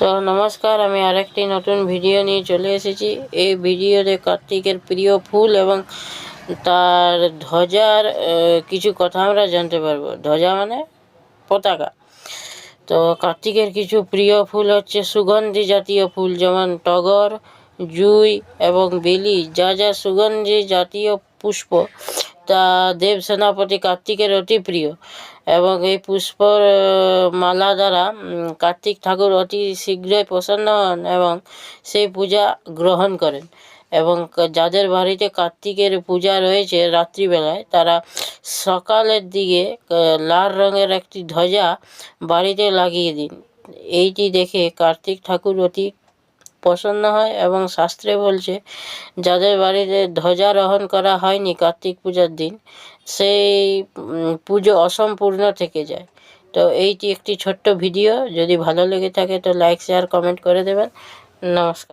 তো নমস্কার, আমি আরেকটি নতুন ভিডিও নিয়ে চলে এসেছি। এই ভিডিওতে কার্তিকের প্রিয় ফুল এবং তার ধ্বজার কিছু কথা আমরা জানতে পারব। ধ্বজা মানে পতাকা। তো কার্তিকের কিছু প্রিয় ফুল হচ্ছে সুগন্ধি জাতীয় ফুল, যেমন টগর, জুই এবং বেলি। যা যা সুগন্ধি জাতীয় পুষ্প তা দেব সেনাপতি কার্তিকের অতি প্রিয় এবং এই পুষ্পর মালা দ্বারা কার্তিক ঠাকুর অতি শীঘ্রই প্রসন্ন হন এবং সেই পূজা গ্রহণ করেন এবং যাদের বাড়িতে কার্তিকের পূজা রয়েছে রাত্রিবেলায়, তারা সকালের দিকে লাল রঙের একটি ধ্বজা বাড়িতে লাগিয়ে দিন। এইটি দেখে কার্তিক ঠাকুর অতি প্রসন্ন হয় এবং শাস্ত্রে বলছে, যাদের বাড়িতে ধ্বজারোহণ করা হয়নি কার্তিক পূজার দিন, সেই পুজো অসম্পূর্ণ থেকে যায়। তো এইটি একটি ছোট্ট ভিডিও। যদি ভালো লেগে থাকে তো লাইক, শেয়ার, কমেন্ট করে দেবেন। নমস্কার।